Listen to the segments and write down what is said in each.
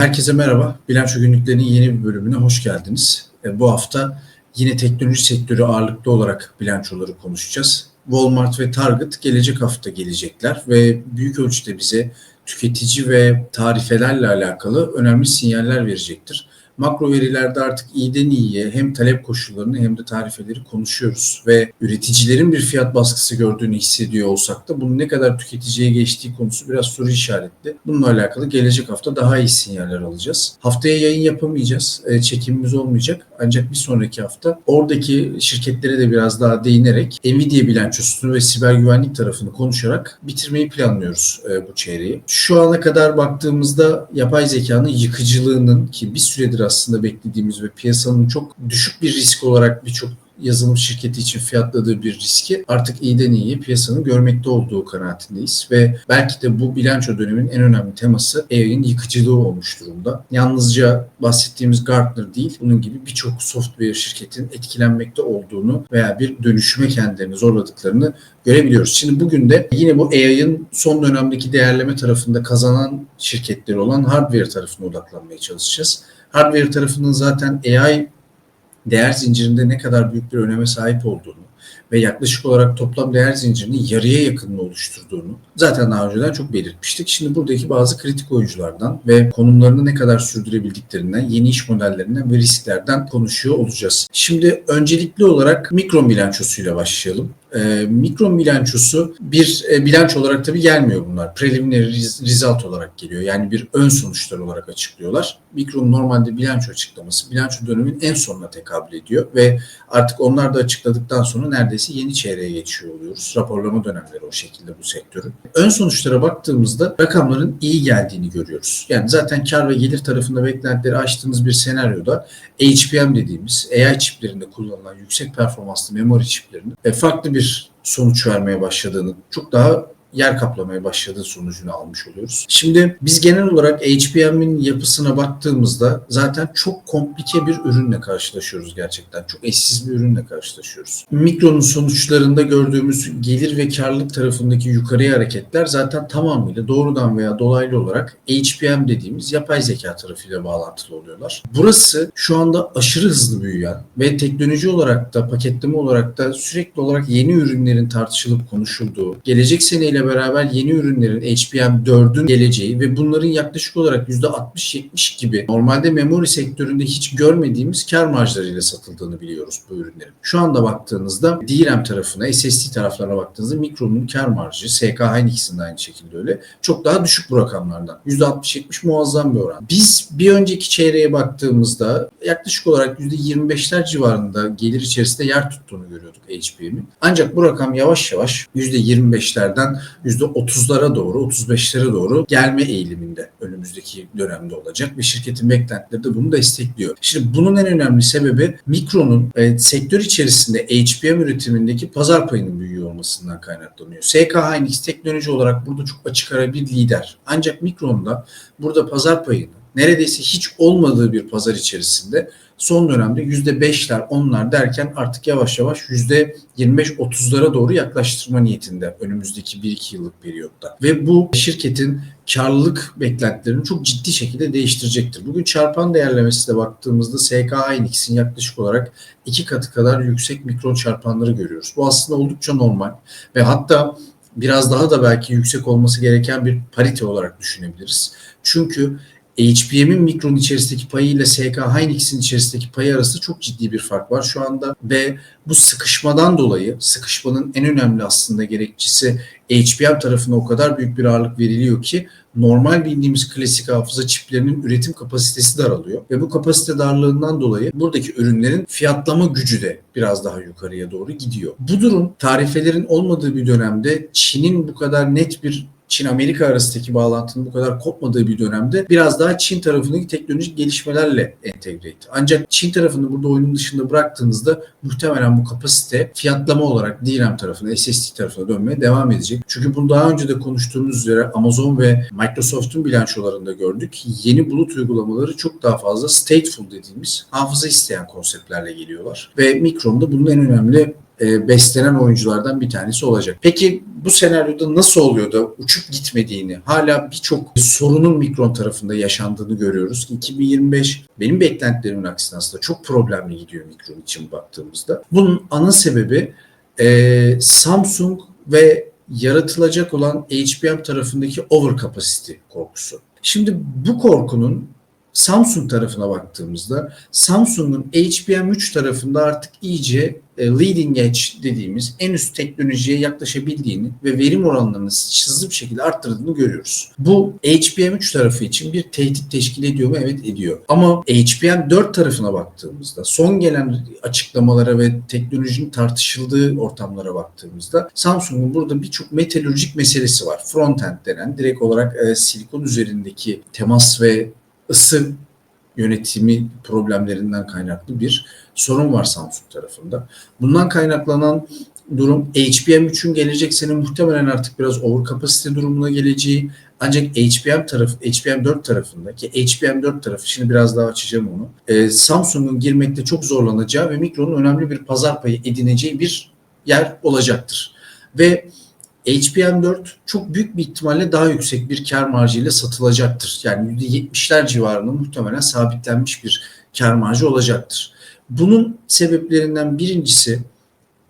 Herkese merhaba. Bilanço günlüklerinin yeni bir bölümüne hoş geldiniz. E, bu hafta yine teknoloji sektörü ağırlıklı olarak bilançoları konuşacağız. Walmart ve Target gelecek hafta gelecekler ve büyük ölçüde bize tüketici ve tarifelerle alakalı önemli sinyaller verecektir. Makro verilerde artık iyiden iyiye hem talep koşullarını hem de tarifeleri konuşuyoruz ve üreticilerin bir fiyat baskısı gördüğünü hissediyor olsak da bunun ne kadar tüketiciye geçtiği konusu biraz soru işaretli. Bununla alakalı gelecek hafta daha iyi sinyaller alacağız. Haftaya yayın yapamayacağız. E, çekimimiz olmayacak. Ancak bir sonraki hafta oradaki şirketlere de biraz daha değinerek Nvidia bilançosunu ve siber güvenlik tarafını konuşarak bitirmeyi planlıyoruz e, bu çeyreği. Şu ana kadar baktığımızda yapay zekanın yıkıcılığının ki bir süredir aslında beklediğimiz ve piyasanın çok düşük bir risk olarak birçok yazılım şirketi için fiyatladığı bir riski artık iyiden iyiye piyasanın görmekte olduğu kanaatindeyiz ve belki de bu bilanço dönemin en önemli teması AI'nin yıkıcılığı olmuş durumda. Yalnızca bahsettiğimiz Gartner değil, bunun gibi birçok software şirketin etkilenmekte olduğunu veya bir dönüşüme kendilerini zorladıklarını görebiliyoruz. Şimdi bugün de yine bu AI'ın son dönemdeki değerleme tarafında kazanan şirketleri olan hardware tarafına odaklanmaya çalışacağız. Hardware tarafının zaten AI değer zincirinde ne kadar büyük bir öneme sahip olduğunu ve yaklaşık olarak toplam değer zincirinin yarıya yakınını oluşturduğunu zaten daha önceden çok belirtmiştik. Şimdi buradaki bazı kritik oyunculardan ve konumlarını ne kadar sürdürebildiklerinden, yeni iş modellerinden ve risklerden konuşuyor olacağız. Şimdi öncelikli olarak mikron bilançosuyla başlayalım. E, mikron bilançosu bir e, bilanço olarak tabii gelmiyor bunlar. Preliminary result olarak geliyor. Yani bir ön sonuçlar olarak açıklıyorlar. Mikron normalde bilanço açıklaması bilanço dönemin en sonuna tekabül ediyor ve artık onlar da açıkladıktan sonra neredeyse yeni çeyreğe geçiyor oluyoruz. Raporlama dönemleri o şekilde bu sektörün. Ön sonuçlara baktığımızda rakamların iyi geldiğini görüyoruz. Yani zaten kar ve gelir tarafında beklentileri açtığımız bir senaryoda HBM dediğimiz AI çiplerinde kullanılan yüksek performanslı memori çiplerinin e, farklı bir sonuç vermeye başladığını, çok daha yer kaplamaya başladığı sonucunu almış oluyoruz. Şimdi biz genel olarak HBM'in yapısına baktığımızda zaten çok komplike bir ürünle karşılaşıyoruz gerçekten. Çok eşsiz bir ürünle karşılaşıyoruz. Mikronun sonuçlarında gördüğümüz gelir ve karlılık tarafındaki yukarıya hareketler zaten tamamıyla doğrudan veya dolaylı olarak HBM dediğimiz yapay zeka tarafıyla bağlantılı oluyorlar. Burası şu anda aşırı hızlı büyüyen ve teknoloji olarak da paketleme olarak da sürekli olarak yeni ürünlerin tartışılıp konuşulduğu, gelecek seneyle ile beraber yeni ürünlerin HBM4'ün geleceği ve bunların yaklaşık olarak %60-70 gibi normalde memori sektöründe hiç görmediğimiz kar marjlarıyla satıldığını biliyoruz bu ürünlerin. Şu anda baktığınızda DRAM tarafına, SSD taraflarına baktığınızda Micron'un kar marjı, SK Hynix'in de aynı şekilde öyle. Çok daha düşük bu rakamlardan. %60-70 muazzam bir oran. Biz bir önceki çeyreğe baktığımızda yaklaşık olarak %25'ler civarında gelir içerisinde yer tuttuğunu görüyorduk HBM'in. Ancak bu rakam yavaş yavaş %25'lerden %30'lara doğru, 35'lere doğru gelme eğiliminde önümüzdeki dönemde olacak ve şirketin beklentileri de bunu destekliyor. Şimdi bunun en önemli sebebi Mikron'un e, sektör içerisinde HBM üretimindeki pazar payının büyüyor olmasından kaynaklanıyor. SK Hynix teknoloji olarak burada çok açık ara bir lider. Ancak Mikron'da burada pazar payını neredeyse hiç olmadığı bir pazar içerisinde son dönemde %5'ler, onlar derken artık yavaş yavaş %25-30'lara doğru yaklaştırma niyetinde önümüzdeki 1-2 yıllık periyotta. Ve bu şirketin karlılık beklentilerini çok ciddi şekilde değiştirecektir. Bugün çarpan değerlemesine baktığımızda SK Hynix'in yaklaşık olarak iki katı kadar yüksek mikron çarpanları görüyoruz. Bu aslında oldukça normal ve hatta biraz daha da belki yüksek olması gereken bir parite olarak düşünebiliriz. Çünkü HBM'in mikron içerisindeki payı ile SK Hynix'in içerisindeki payı arasında çok ciddi bir fark var şu anda ve bu sıkışmadan dolayı sıkışmanın en önemli aslında gerekçesi HBM tarafına o kadar büyük bir ağırlık veriliyor ki normal bildiğimiz klasik hafıza çiplerinin üretim kapasitesi daralıyor ve bu kapasite darlığından dolayı buradaki ürünlerin fiyatlama gücü de biraz daha yukarıya doğru gidiyor. Bu durum tarifelerin olmadığı bir dönemde Çin'in bu kadar net bir Çin-Amerika arasındaki bağlantının bu kadar kopmadığı bir dönemde biraz daha Çin tarafındaki teknolojik gelişmelerle entegre etti. Ancak Çin tarafını burada oyunun dışında bıraktığınızda muhtemelen bu kapasite fiyatlama olarak DRAM tarafına, SSD tarafına dönmeye devam edecek. Çünkü bunu daha önce de konuştuğumuz üzere Amazon ve Microsoft'un bilançolarında gördük. Yeni bulut uygulamaları çok daha fazla stateful dediğimiz hafıza isteyen konseptlerle geliyorlar. Ve Micron'da bunun en önemli e, beslenen oyunculardan bir tanesi olacak. Peki bu senaryoda nasıl oluyor da uçup gitmediğini, hala birçok sorunun Mikron tarafında yaşandığını görüyoruz. 2025 benim beklentilerimin aksine aslında çok problemli gidiyor Mikron için baktığımızda. Bunun ana sebebi e, Samsung ve yaratılacak olan HBM tarafındaki overcapacity korkusu. Şimdi bu korkunun Samsung tarafına baktığımızda Samsung'un HBM3 tarafında artık iyice e, leading edge dediğimiz en üst teknolojiye yaklaşabildiğini ve verim oranlarını hızlı bir şekilde arttırdığını görüyoruz. Bu HBM3 tarafı için bir tehdit teşkil ediyor mu? Evet ediyor. Ama HBM4 tarafına baktığımızda son gelen açıklamalara ve teknolojinin tartışıldığı ortamlara baktığımızda Samsung'un burada birçok metalurjik meselesi var. Frontend denen direkt olarak e, silikon üzerindeki temas ve ısı yönetimi problemlerinden kaynaklı bir sorun var Samsung tarafında. Bundan kaynaklanan durum HBM3'ün gelecek sene muhtemelen artık biraz overkapasite durumuna geleceği ancak HBM tarafı, HBM4 tarafında ki HBM4 tarafı şimdi biraz daha açacağım onu. Ee, Samsung'un girmekte çok zorlanacağı ve Micron'un önemli bir pazar payı edineceği bir yer olacaktır. Ve HBM4 çok büyük bir ihtimalle daha yüksek bir kar marjıyla satılacaktır. Yani %70'ler civarında muhtemelen sabitlenmiş bir kar marjı olacaktır. Bunun sebeplerinden birincisi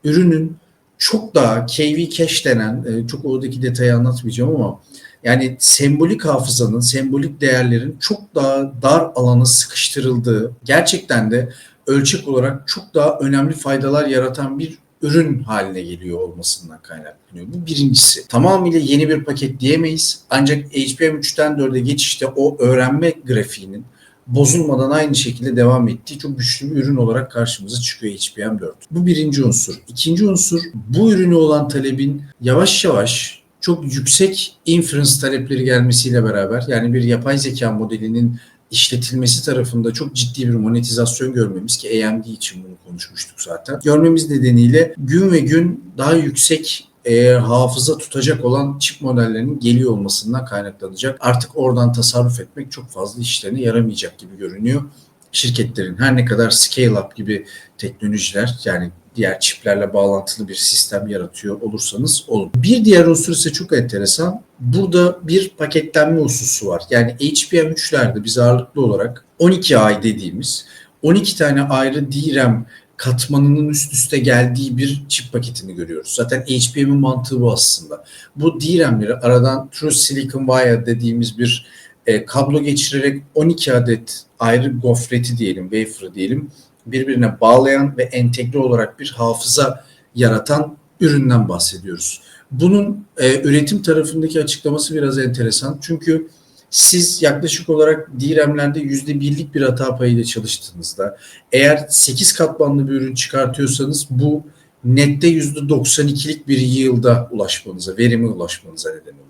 ürünün çok daha KV cache denen, e, çok oradaki detayı anlatmayacağım ama yani sembolik hafızanın, sembolik değerlerin çok daha dar alana sıkıştırıldığı, gerçekten de ölçek olarak çok daha önemli faydalar yaratan bir ürün haline geliyor olmasından kaynaklanıyor. Bu birincisi. Tamamıyla yeni bir paket diyemeyiz. Ancak HBM3'ten 4'e geçişte o öğrenme grafiğinin bozulmadan aynı şekilde devam ettiği çok güçlü bir ürün olarak karşımıza çıkıyor HBM4. Bu birinci unsur. İkinci unsur bu ürünü olan talebin yavaş yavaş çok yüksek inference talepleri gelmesiyle beraber yani bir yapay zeka modelinin işletilmesi tarafında çok ciddi bir monetizasyon görmemiz ki AMD için bunu konuşmuştuk zaten. Görmemiz nedeniyle gün ve gün daha yüksek e, hafıza tutacak olan çip modellerinin geliyor olmasından kaynaklanacak. Artık oradan tasarruf etmek çok fazla işlerine yaramayacak gibi görünüyor. Şirketlerin her ne kadar scale up gibi teknolojiler yani diğer çiplerle bağlantılı bir sistem yaratıyor olursanız olun. Bir diğer unsur ise çok enteresan. Burada bir paketlenme hususu var. Yani HBM3'lerde biz ağırlıklı olarak 12 ay dediğimiz 12 tane ayrı DRAM katmanının üst üste geldiği bir çip paketini görüyoruz. Zaten HBM'in mantığı bu aslında. Bu DRAM'leri aradan True Silicon Wire dediğimiz bir e, kablo geçirerek 12 adet ayrı gofreti diyelim, wafer'ı diyelim birbirine bağlayan ve entegre olarak bir hafıza yaratan üründen bahsediyoruz. Bunun e, üretim tarafındaki açıklaması biraz enteresan. Çünkü siz yaklaşık olarak DRAM'lerde %1'lik bir hata payıyla çalıştığınızda eğer 8 katmanlı bir ürün çıkartıyorsanız bu nette %92'lik bir yılda ulaşmanıza, verime ulaşmanıza neden oluyor.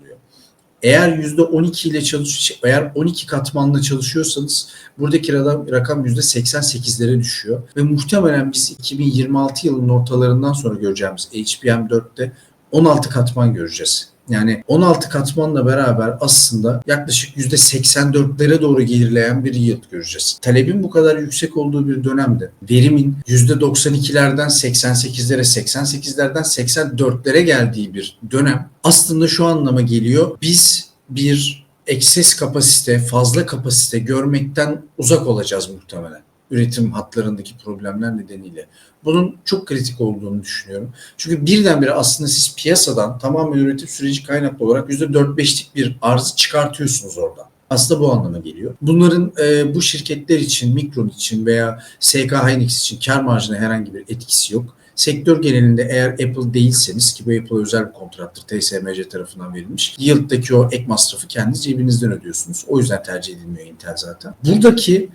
Eğer %12 ile çalış eğer 12 katmanla çalışıyorsanız buradaki rakam, rakam %88'lere düşüyor ve muhtemelen biz 2026 yılının ortalarından sonra göreceğimiz HBM4'te 16 katman göreceğiz. Yani 16 katmanla beraber aslında yaklaşık %84'lere doğru gelirleyen bir yield göreceğiz. Talebin bu kadar yüksek olduğu bir dönemde verimin %92'lerden 88'lere, 88'lerden 84'lere geldiği bir dönem aslında şu anlama geliyor. Biz bir ekses kapasite, fazla kapasite görmekten uzak olacağız muhtemelen üretim hatlarındaki problemler nedeniyle. Bunun çok kritik olduğunu düşünüyorum. Çünkü birdenbire aslında siz piyasadan tamamen üretim süreci kaynaklı olarak %4-5'lik bir arzı çıkartıyorsunuz oradan. Aslında bu anlama geliyor. Bunların e, bu şirketler için, Mikron için veya SK Hynix için kar marjına herhangi bir etkisi yok. Sektör genelinde eğer Apple değilseniz ki bu Apple özel bir kontrattır TSMC tarafından verilmiş. Yılddaki o ek masrafı kendiniz cebinizden ödüyorsunuz. O yüzden tercih edilmiyor Intel zaten. Buradaki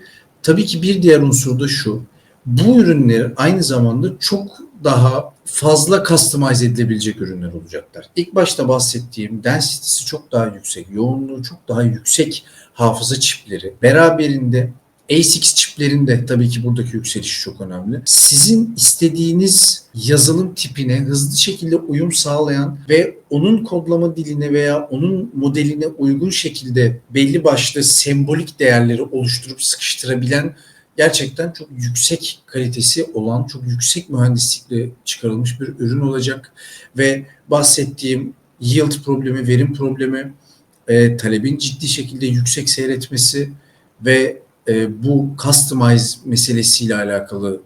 Tabii ki bir diğer unsur da şu. Bu ürünler aynı zamanda çok daha fazla customize edilebilecek ürünler olacaklar. İlk başta bahsettiğim density'si çok daha yüksek, yoğunluğu çok daha yüksek hafıza çipleri beraberinde ASICS çiplerinde tabii ki buradaki yükseliş çok önemli. Sizin istediğiniz yazılım tipine hızlı şekilde uyum sağlayan ve onun kodlama diline veya onun modeline uygun şekilde belli başlı sembolik değerleri oluşturup sıkıştırabilen gerçekten çok yüksek kalitesi olan, çok yüksek mühendislikle çıkarılmış bir ürün olacak. Ve bahsettiğim yield problemi, verim problemi, e, talebin ciddi şekilde yüksek seyretmesi ve e, bu customize meselesiyle alakalı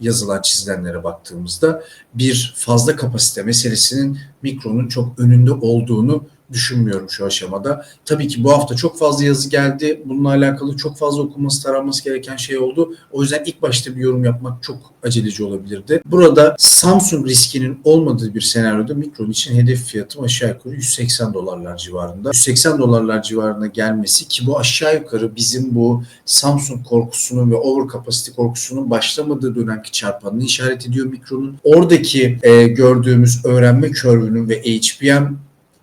yazılan çizilenlere baktığımızda bir fazla kapasite meselesinin mikronun çok önünde olduğunu düşünmüyorum şu aşamada. Tabii ki bu hafta çok fazla yazı geldi. Bununla alakalı çok fazla okunması, taranması gereken şey oldu. O yüzden ilk başta bir yorum yapmak çok aceleci olabilirdi. Burada Samsung riskinin olmadığı bir senaryoda mikron için hedef fiyatım aşağı yukarı 180 dolarlar civarında. 180 dolarlar civarına gelmesi ki bu aşağı yukarı bizim bu Samsung korkusunun ve over capacity korkusunun başlamadığı dönemki çarpanını işaret ediyor mikronun. Oradaki e, gördüğümüz öğrenme körvünün ve HBM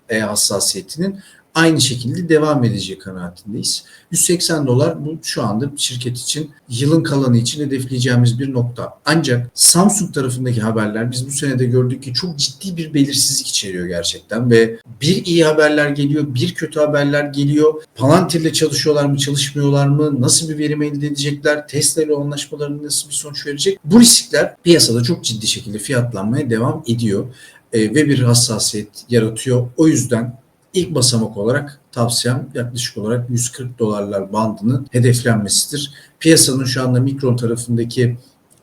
e, hassasiyetinin aynı şekilde devam edeceği kanaatindeyiz. 180 dolar bu şu anda şirket için yılın kalanı için hedefleyeceğimiz bir nokta. Ancak Samsung tarafındaki haberler biz bu senede gördük ki çok ciddi bir belirsizlik içeriyor gerçekten ve bir iyi haberler geliyor, bir kötü haberler geliyor. Palantir ile çalışıyorlar mı, çalışmıyorlar mı? Nasıl bir verim elde edecekler? Tesla ile anlaşmalarının nasıl bir sonuç verecek? Bu riskler piyasada çok ciddi şekilde fiyatlanmaya devam ediyor e, ve bir hassasiyet yaratıyor. O yüzden ilk basamak olarak tavsiyem yaklaşık olarak 140 dolarlar bandının hedeflenmesidir. Piyasanın şu anda mikron tarafındaki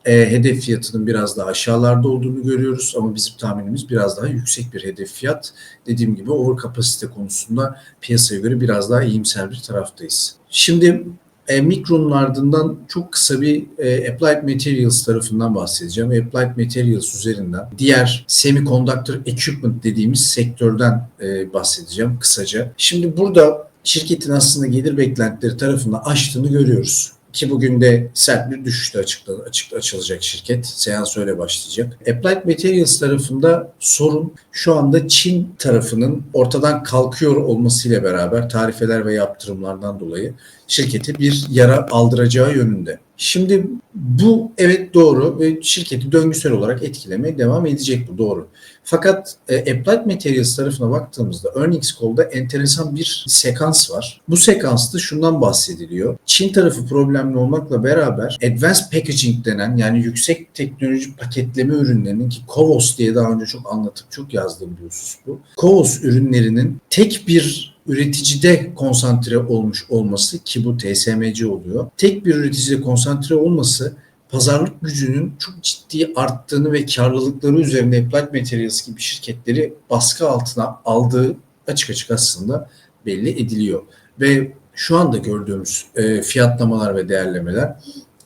e, hedef fiyatının biraz daha aşağılarda olduğunu görüyoruz ama bizim tahminimiz biraz daha yüksek bir hedef fiyat. Dediğim gibi over kapasite konusunda piyasaya göre biraz daha iyimser bir taraftayız. Şimdi e, Mikron'un ardından çok kısa bir e, Applied Materials tarafından bahsedeceğim. Applied Materials üzerinden diğer semiconductor equipment dediğimiz sektörden e, bahsedeceğim kısaca. Şimdi burada şirketin aslında gelir beklentileri tarafından aştığını görüyoruz ki bugün de sert bir düşüşte açıkla, açık, açılacak şirket. Seans öyle başlayacak. Applied Materials tarafında sorun şu anda Çin tarafının ortadan kalkıyor olmasıyla beraber tarifeler ve yaptırımlardan dolayı şirketi bir yara aldıracağı yönünde. Şimdi bu evet doğru ve şirketi döngüsel olarak etkilemeye devam edecek bu doğru. Fakat e, Applied Materials tarafına baktığımızda earnings call'da enteresan bir sekans var. Bu sekansta şundan bahsediliyor. Çin tarafı problemli olmakla beraber Advanced Packaging denen yani yüksek teknoloji paketleme ürünlerinin ki COVOS diye daha önce çok anlatıp çok yazdım biliyorsunuz bu. COVOS ürünlerinin tek bir üreticide konsantre olmuş olması ki bu TSMC oluyor. Tek bir üreticide konsantre olması pazarlık gücünün çok ciddi arttığını ve karlılıkları üzerinde Applied Materials gibi şirketleri baskı altına aldığı açık açık aslında belli ediliyor. Ve şu anda gördüğümüz e, fiyatlamalar ve değerlemeler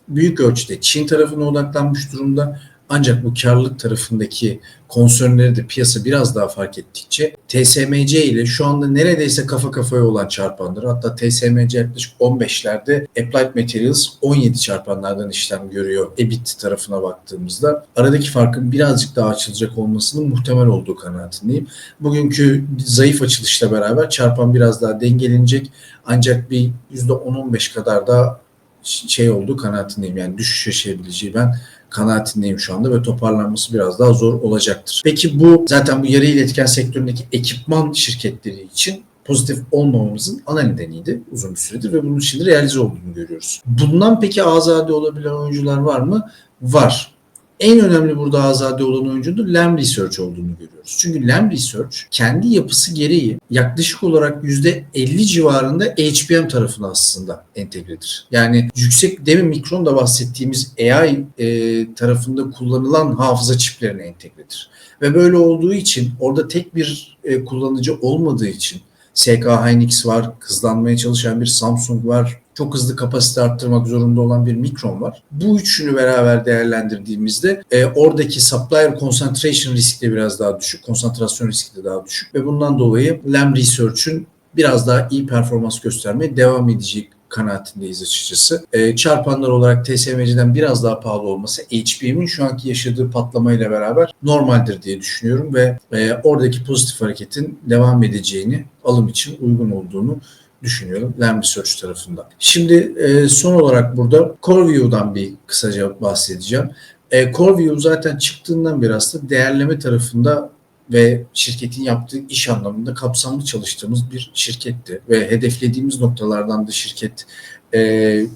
büyük ölçüde Çin tarafına odaklanmış durumda. Ancak bu karlılık tarafındaki konsörleri de piyasa biraz daha fark ettikçe TSMC ile şu anda neredeyse kafa kafaya olan çarpanları hatta TSMC yaklaşık 15'lerde Applied Materials 17 çarpanlardan işlem görüyor EBIT tarafına baktığımızda. Aradaki farkın birazcık daha açılacak olmasının muhtemel olduğu kanaatindeyim. Bugünkü zayıf açılışla beraber çarpan biraz daha dengelenecek ancak bir %10-15 kadar da şey olduğu kanaatindeyim. Yani düşüş yaşayabileceği ben kanaatindeyim şu anda ve toparlanması biraz daha zor olacaktır. Peki bu zaten bu yarı iletken sektöründeki ekipman şirketleri için pozitif olmamamızın ana nedeniydi uzun bir süredir ve bunun şimdi realize olduğunu görüyoruz. Bundan peki azade olabilen oyuncular var mı? Var en önemli burada azade olan oyuncunun Lam Research olduğunu görüyoruz. Çünkü Lam Research kendi yapısı gereği yaklaşık olarak %50 civarında HBM tarafına aslında entegredir. Yani yüksek demin mikron bahsettiğimiz AI e, tarafında kullanılan hafıza çiplerine entegredir. Ve böyle olduğu için orada tek bir e, kullanıcı olmadığı için SK Hynix var, hızlanmaya çalışan bir Samsung var, çok hızlı kapasite arttırmak zorunda olan bir Mikron var. Bu üçünü beraber değerlendirdiğimizde e, oradaki supplier concentration riski de biraz daha düşük, konsantrasyon riski de daha düşük ve bundan dolayı Lam Research'ün biraz daha iyi performans göstermeye devam edecek kanaatindeyiz açıkçası. E, çarpanlar olarak TSMC'den biraz daha pahalı olması HBM'in şu anki yaşadığı patlamayla beraber normaldir diye düşünüyorum ve e, oradaki pozitif hareketin devam edeceğini, alım için uygun olduğunu düşünüyorum Lam Research tarafından. Şimdi e, son olarak burada CoreView'dan bir kısaca bahsedeceğim. E, CoreView zaten çıktığından beri aslında değerleme tarafında ve şirketin yaptığı iş anlamında kapsamlı çalıştığımız bir şirketti ve hedeflediğimiz noktalardan da şirket e,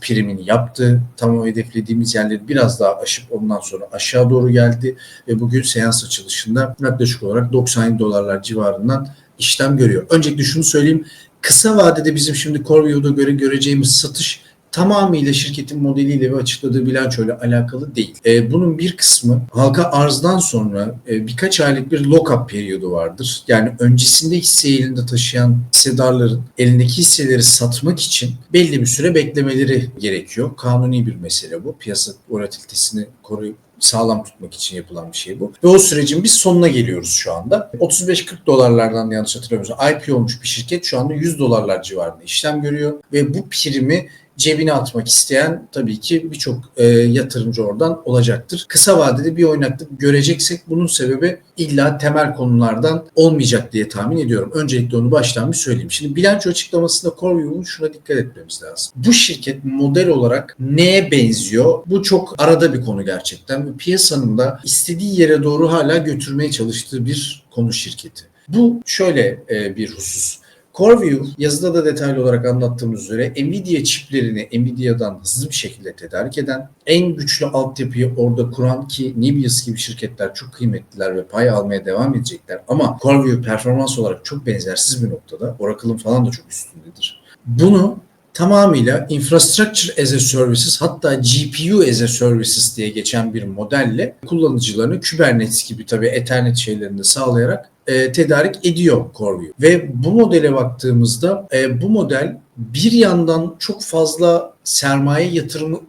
primini yaptı. Tam o hedeflediğimiz yerleri biraz daha aşıp ondan sonra aşağı doğru geldi ve bugün seans açılışında yaklaşık olarak 97 dolarlar civarından işlem görüyor. Öncelikle şunu söyleyeyim. Kısa vadede bizim şimdi CoreView'da göre göreceğimiz satış tamamıyla şirketin modeliyle ve açıkladığı bilançoyla alakalı değil. E, bunun bir kısmı halka arzdan sonra e, birkaç aylık bir lock-up periyodu vardır. Yani öncesinde hisse elinde taşıyan hissedarların elindeki hisseleri satmak için belli bir süre beklemeleri gerekiyor. Kanuni bir mesele bu. Piyasa volatilitesini koruyup sağlam tutmak için yapılan bir şey bu. Ve o sürecin biz sonuna geliyoruz şu anda. 35-40 dolarlardan yanlış hatırlamıyorsam IPO olmuş bir şirket şu anda 100 dolarlar civarında işlem görüyor ve bu primi cebine atmak isteyen tabii ki birçok e, yatırımcı oradan olacaktır. Kısa vadede bir oynaklık göreceksek bunun sebebi illa temel konulardan olmayacak diye tahmin ediyorum. Öncelikle onu baştan bir söyleyeyim. Şimdi bilanço açıklamasında CoreView'un şuna dikkat etmemiz lazım. Bu şirket model olarak neye benziyor? Bu çok arada bir konu gerçekten. Piyasanın da istediği yere doğru hala götürmeye çalıştığı bir konu şirketi. Bu şöyle e, bir husus. CoreView yazıda da detaylı olarak anlattığımız üzere Nvidia çiplerini Nvidia'dan hızlı bir şekilde tedarik eden, en güçlü altyapıyı orada kuran ki Nibius gibi şirketler çok kıymetliler ve pay almaya devam edecekler. Ama CoreView performans olarak çok benzersiz bir noktada. Oracle'ın falan da çok üstündedir. Bunu tamamıyla infrastructure as a services hatta GPU as a services diye geçen bir modelle kullanıcılarını Kubernetes gibi tabii Ethernet şeylerini sağlayarak e, tedarik ediyor CoreView. Ve bu modele baktığımızda e, bu model bir yandan çok fazla sermaye yatırımı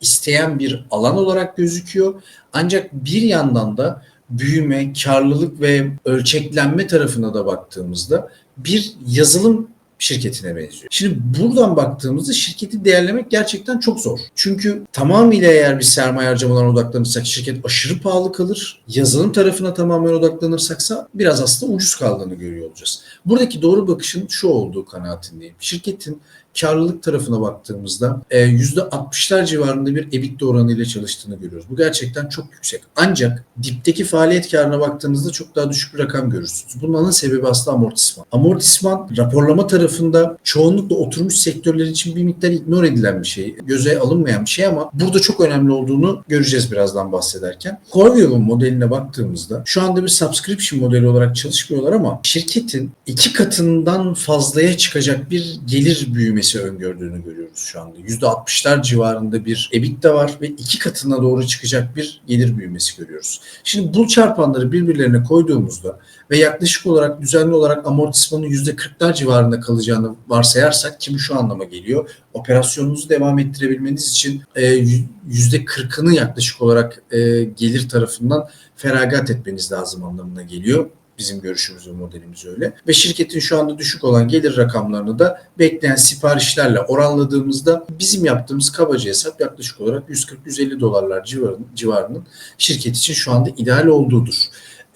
isteyen bir alan olarak gözüküyor. Ancak bir yandan da büyüme, karlılık ve ölçeklenme tarafına da baktığımızda bir yazılım şirketine benziyor. Şimdi buradan baktığımızda şirketi değerlemek gerçekten çok zor. Çünkü tamamıyla eğer bir sermaye harcamalarına odaklanırsak şirket aşırı pahalı kalır. Yazılım tarafına tamamen odaklanırsaksa biraz aslında ucuz kaldığını görüyor olacağız. Buradaki doğru bakışın şu olduğu kanaatindeyim. Şirketin karlılık tarafına baktığımızda %60'lar e, civarında bir EBITDA oranıyla çalıştığını görüyoruz. Bu gerçekten çok yüksek. Ancak dipteki faaliyet karına baktığınızda çok daha düşük bir rakam görürsünüz. Bunun ana sebebi aslında amortisman. Amortisman raporlama tarafında çoğunlukla oturmuş sektörler için bir miktar ignore edilen bir şey. Göze alınmayan bir şey ama burada çok önemli olduğunu göreceğiz birazdan bahsederken. Corview'un modeline baktığımızda şu anda bir subscription modeli olarak çalışmıyorlar ama şirketin iki katından fazlaya çıkacak bir gelir büyümesi büyümesi öngördüğünü görüyoruz şu anda. %60'lar civarında bir EBITDA var ve iki katına doğru çıkacak bir gelir büyümesi görüyoruz. Şimdi bu çarpanları birbirlerine koyduğumuzda ve yaklaşık olarak düzenli olarak amortismanın %40'lar civarında kalacağını varsayarsak ki bu şu anlama geliyor. Operasyonunuzu devam ettirebilmeniz için %40'ını yaklaşık olarak e, gelir tarafından feragat etmeniz lazım anlamına geliyor. Bizim görüşümüz ve modelimiz öyle. Ve şirketin şu anda düşük olan gelir rakamlarını da bekleyen siparişlerle oranladığımızda bizim yaptığımız kabaca hesap yaklaşık olarak 140-150 dolarlar civarının, civarının şirket için şu anda ideal olduğudur.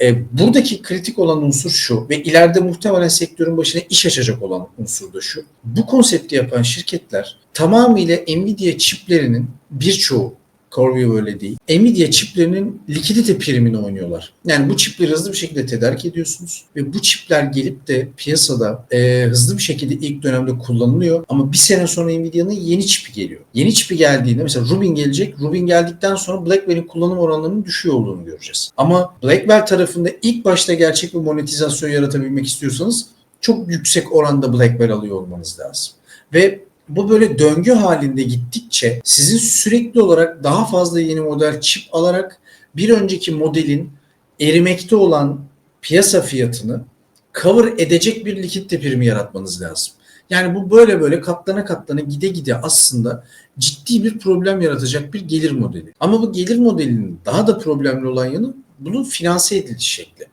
E, buradaki kritik olan unsur şu ve ileride muhtemelen sektörün başına iş açacak olan unsur da şu. Bu konsepti yapan şirketler tamamıyla Nvidia çiplerinin birçoğu CoreView öyle değil. Nvidia çiplerinin likidite primini oynuyorlar. Yani bu çipleri hızlı bir şekilde tedarik ediyorsunuz ve bu çipler gelip de piyasada e, hızlı bir şekilde ilk dönemde kullanılıyor ama bir sene sonra Nvidia'nın yeni çipi geliyor. Yeni çipi geldiğinde mesela Rubin gelecek. Rubin geldikten sonra Blackwell'in kullanım oranlarının düşüyor olduğunu göreceğiz. Ama Blackwell tarafında ilk başta gerçek bir monetizasyon yaratabilmek istiyorsanız çok yüksek oranda Blackwell alıyor olmanız lazım. Ve bu böyle döngü halinde gittikçe sizin sürekli olarak daha fazla yeni model çip alarak bir önceki modelin erimekte olan piyasa fiyatını cover edecek bir likit primi yaratmanız lazım. Yani bu böyle böyle katlana katlana gide gide aslında ciddi bir problem yaratacak bir gelir modeli. Ama bu gelir modelinin daha da problemli olan yanı bunun finanse ediliş şekli.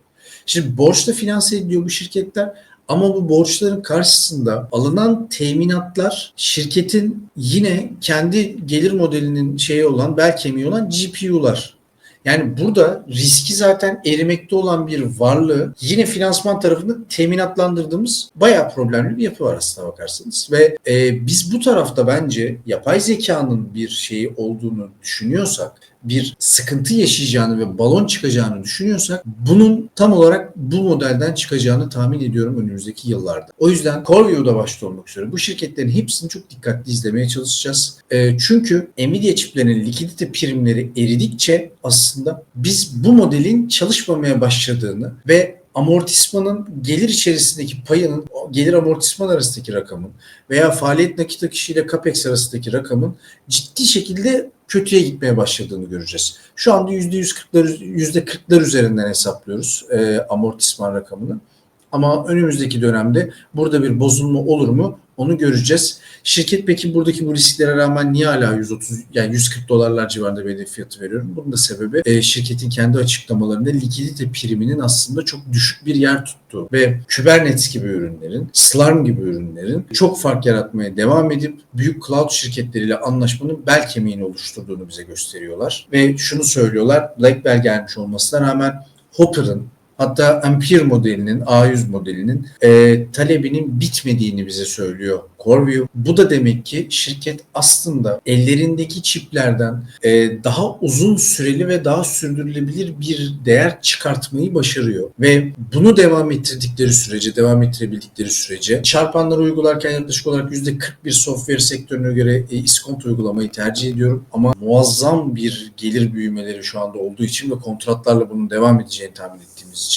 Şimdi borçla finanse ediliyor bu şirketler ama bu borçların karşısında alınan teminatlar şirketin yine kendi gelir modelinin şeyi olan bel kemiği olan GPU'lar. Yani burada riski zaten erimekte olan bir varlığı yine finansman tarafında teminatlandırdığımız bayağı problemli bir yapı var aslında bakarsanız. Ve e, biz bu tarafta bence yapay zekanın bir şeyi olduğunu düşünüyorsak bir sıkıntı yaşayacağını ve balon çıkacağını düşünüyorsak bunun tam olarak bu modelden çıkacağını tahmin ediyorum önümüzdeki yıllarda. O yüzden CoreView'da başta olmak üzere bu şirketlerin hepsini çok dikkatli izlemeye çalışacağız. E, çünkü Nvidia çiplerinin likidite primleri eridikçe aslında biz bu modelin çalışmamaya başladığını ve amortismanın gelir içerisindeki payının gelir amortisman arasındaki rakamın veya faaliyet nakit akışı ile capex arasındaki rakamın ciddi şekilde kötüye gitmeye başladığını göreceğiz. Şu anda %140'lar %40'lar üzerinden hesaplıyoruz e, amortisman rakamını. Ama önümüzdeki dönemde burada bir bozulma olur mu onu göreceğiz. Şirket peki buradaki bu risklere rağmen niye hala 130 yani 140 dolarlar civarında bir fiyatı veriyorum? Bunun da sebebi e, şirketin kendi açıklamalarında likidite priminin aslında çok düşük bir yer tuttuğu ve Kubernetes gibi ürünlerin, Slurm gibi ürünlerin çok fark yaratmaya devam edip büyük cloud şirketleriyle anlaşmanın bel kemiğini oluşturduğunu bize gösteriyorlar. Ve şunu söylüyorlar, Black Bell gelmiş olmasına rağmen Hopper'ın Hatta Ampere modelinin, A100 modelinin e, talebinin bitmediğini bize söylüyor CoreView. Bu da demek ki şirket aslında ellerindeki çiplerden e, daha uzun süreli ve daha sürdürülebilir bir değer çıkartmayı başarıyor. Ve bunu devam ettirdikleri sürece, devam ettirebildikleri sürece çarpanları uygularken yaklaşık olarak %41 software sektörüne göre e, iskont uygulamayı tercih ediyorum. Ama muazzam bir gelir büyümeleri şu anda olduğu için ve kontratlarla bunun devam edeceğini tahmin ettiğimiz için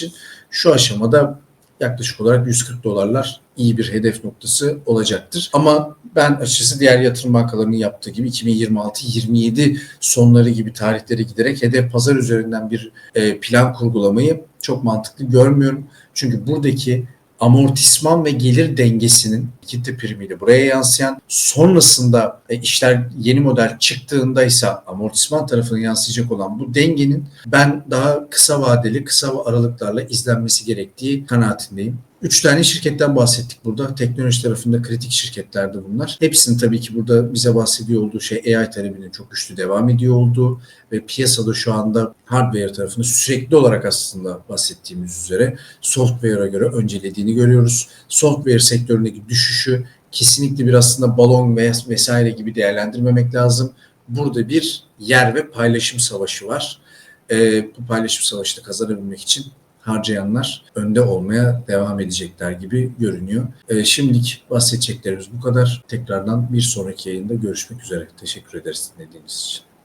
şu aşamada yaklaşık olarak 140 dolarlar iyi bir hedef noktası olacaktır. Ama ben açıkçası diğer yatırım bankalarının yaptığı gibi 2026-27 sonları gibi tarihlere giderek hedef pazar üzerinden bir e, plan kurgulamayı çok mantıklı görmüyorum. Çünkü buradaki amortisman ve gelir dengesinin kitle primiyle buraya yansıyan sonrasında e, işler yeni model çıktığında ise amortisman tarafına yansıyacak olan bu dengenin ben daha kısa vadeli kısa aralıklarla izlenmesi gerektiği kanaatindeyim. Üç tane şirketten bahsettik burada. Teknoloji tarafında kritik şirketlerdi bunlar. Hepsinin tabii ki burada bize bahsediyor olduğu şey AI talebinin çok güçlü devam ediyor olduğu ve piyasada şu anda hardware tarafında sürekli olarak aslında bahsettiğimiz üzere software'a göre öncelediğini görüyoruz. Software sektöründeki düşüşü kesinlikle bir aslında balon vesaire gibi değerlendirmemek lazım. Burada bir yer ve paylaşım savaşı var. Ee, bu paylaşım savaşını kazanabilmek için harcayanlar önde olmaya devam edecekler gibi görünüyor. E, şimdilik bahsedeceklerimiz bu kadar. Tekrardan bir sonraki yayında görüşmek üzere. Teşekkür ederiz dinlediğiniz için.